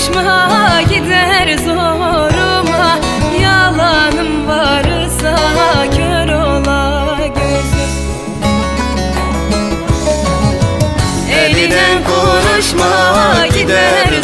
konuşma gider zoruma. Yalanım varsa kör ola gözüm. Elinen konuşma gider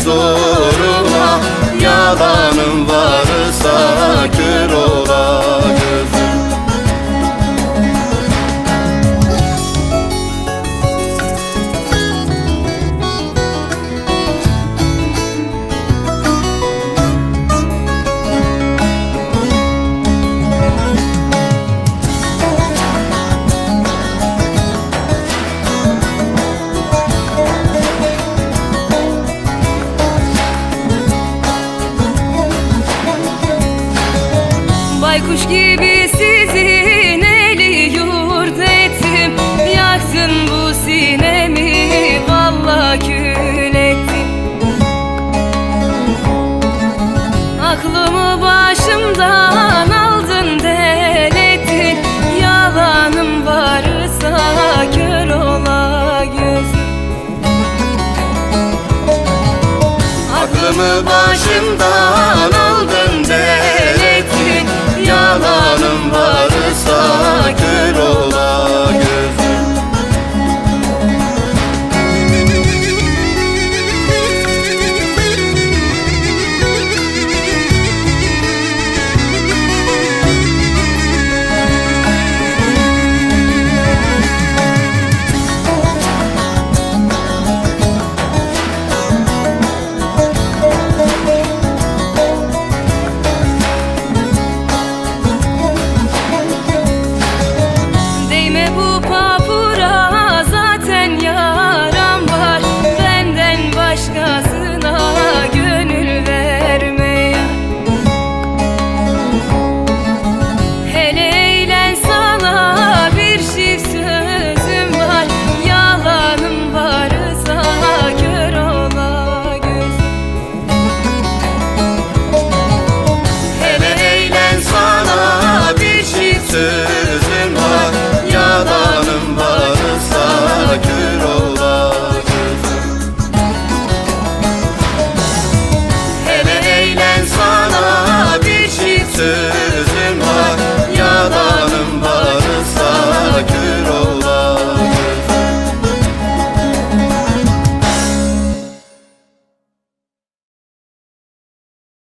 gibi sizin eli yurt ettim? Yaktın bu sinemi valla kül ettin Aklımı başımdan aldın delettin Yalanım varsa kör ola gözüm. Aklımı başımdan aldın